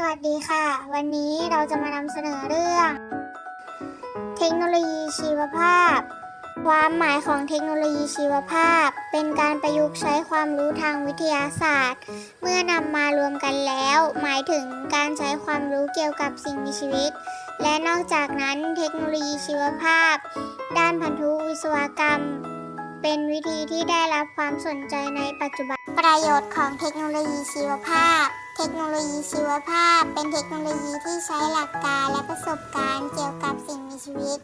สวัสดีค่ะ วันนี้เราจะมานำเสนอเรื่อง เทคโนโลยีชีวภาพ ความหมายของเทคโนโลยีชีวภาพ เป็นการประยุกต์ใช้ความรู้ทางวิทยาศาสตร์ เมื่อนำมารวมกันแล้ว หมายถึงการใช้ความรู้เกี่ยวกับสิ่งมีชีวิต และนอกจากนั้นเทคโนโลยีชีวภาพ ด้านพันธุวิศวกรรม เป็นวิธีที่ได้รับความสนใจในปัจจุบันประโยชน์ของเทคโนโลยีชีวภาพ เทคโนโลยีชีวภาพ เป็นเทคโนโลยีที่ใช้หลักการและประสบการณ์เกี่ยวกับสิ่งมีชีวิต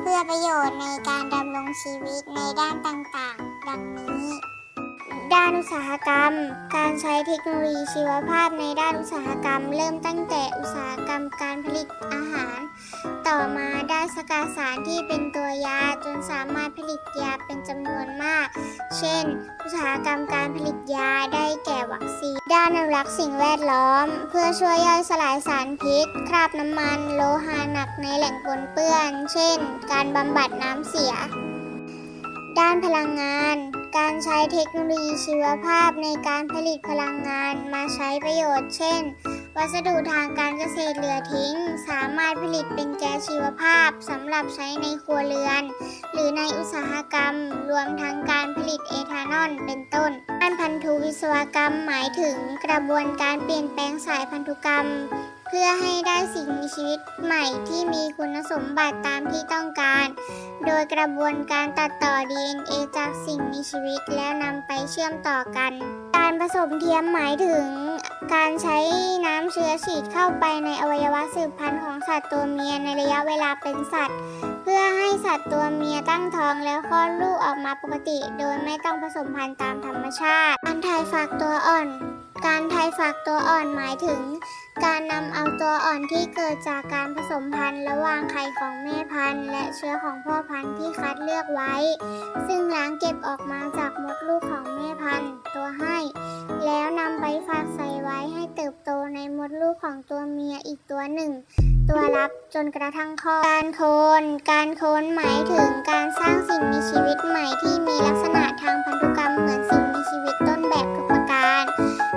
เพื่อประโยชน์ในการดำรงชีวิตในด้านต่างๆ ดังนี้ ด้านอุตสาหกรรม การใช้เทคโนโลยีชีวภาพในด้านอุตสาหกรรม เริ่มตั้งแต่อุตสาหกรรมการผลิตอาหาร ต่อมาได้สกัดสารที่เป็นตัวยาจนสามารถผลิตยาเป็นจำนวนมาก เช่น อุตสาหกรรมการผลิตยาได้แก่วัคซีน ด้านอนุรักษ์สิ่งแวดล้อม เพื่อช่วยย่อยสลายสารพิษ คราบน้ำมัน โลหะหนักในแหล่งปนเปื้อน เช่น การบำบัดน้ำเสีย ด้านพลังงาน การใช้เทคโนโลยีชีวภาพในการผลิตพลังงานมาใช้ประโยชน์ เช่น วัสดุทางการเกษตรเหลือทิ้ง สามารถผลิตเป็นแก๊สชีวภาพสำหรับใช้ในครัวเรือน หรือในอุตสาหกรรม รวมทั้งการผลิตเอทานอลเป็นต้นด้านพันธุวิศวกรรมหมายถึงกระบวนการเปลี่ยนแปลงสายพันธุกรรม เพื่อให้ได้สิ่งมีชีวิตใหม่ที่มีคุณสมบัติตามที่ต้องการ โดยกระบวนการตัดต่อ DNA จากสิ่งมีชีวิตแล้วนำไปเชื่อมต่อกัน การผสมเทียมหมายถึงการใช้น้ำเชื้อฉีดเข้าไปในอวัยวะสืบพันธุ์ของสัตว์ตัวเมียในระยะเวลาเป็นสัตว์ เพื่อให้สัตว์ตัวเมียตั้งท้องแล้วคลอดลูกออกมาปกติ โดยไม่ต้องผสมพันธุ์ตามธรรมชาติ การถ่ายฝากตัวอ่อน การถ่ายฝากตัวอ่อนหมายถึง การนำเอาตัวอ่อนที่เกิดจากการผสมพันธุ์ระหว่างไข่ของแม่พันธุ์ และเชื้อของพ่อพันธุ์ที่คัดเลือกไว้ ซึ่งล้างเก็บออกมาจากมดลูกของแม่พันธุ์ ตัวให้ แล้วนำไปฝากใส่ไว้ให้เติบโตในมดลูกของตัวเมียอีกตัวหนึ่ง ตัวรับจนกระทั่งคลอดการโคน การโคนหมายถึงการสร้างสิ่งมีชีวิตใหม่ที่มีลักษณะทางพันธุกรรมเหมือนสิ่งมีชีวิตต้นแบบทุกประการ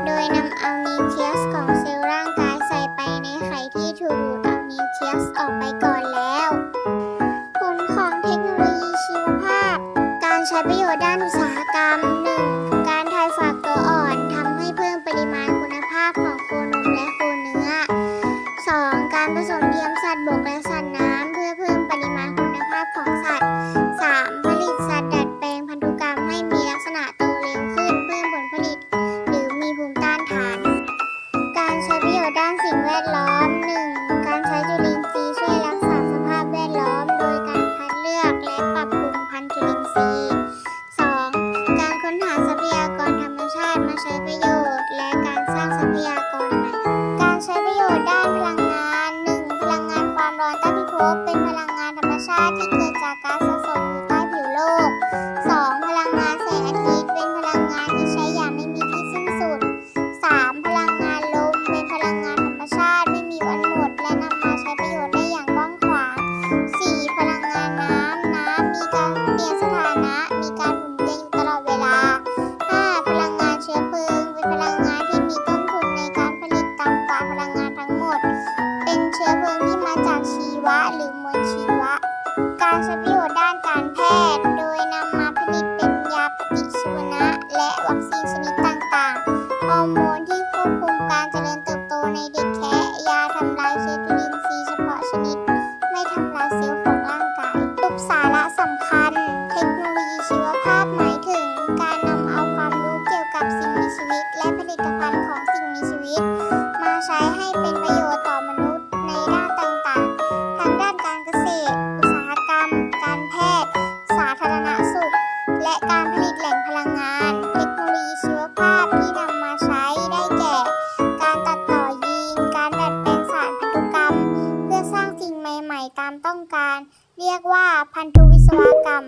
โดยนำเอานิวเคลียสของ ช้ประโยชน์ด้านอุตสาหกรรม 1. การทายฝากตัวอ่อนทำให้เพิ่มปริมาณคุณภาพของโคนมและโคเนื้อ 2. การผสมเทียมสัตว์บกและสัตว์น้ำเพื่อเพิ่มปริมาณคุณภาพของสัตว์ 3. ลิตต่ำกว่าพลังงานทั้งหมด เป็นเชื้อเพลิงที่มาจากชีวะหรือมวลชีวะ การใช้ปร ตามต้องการ เรียกว่าพันธุวิศวกรรม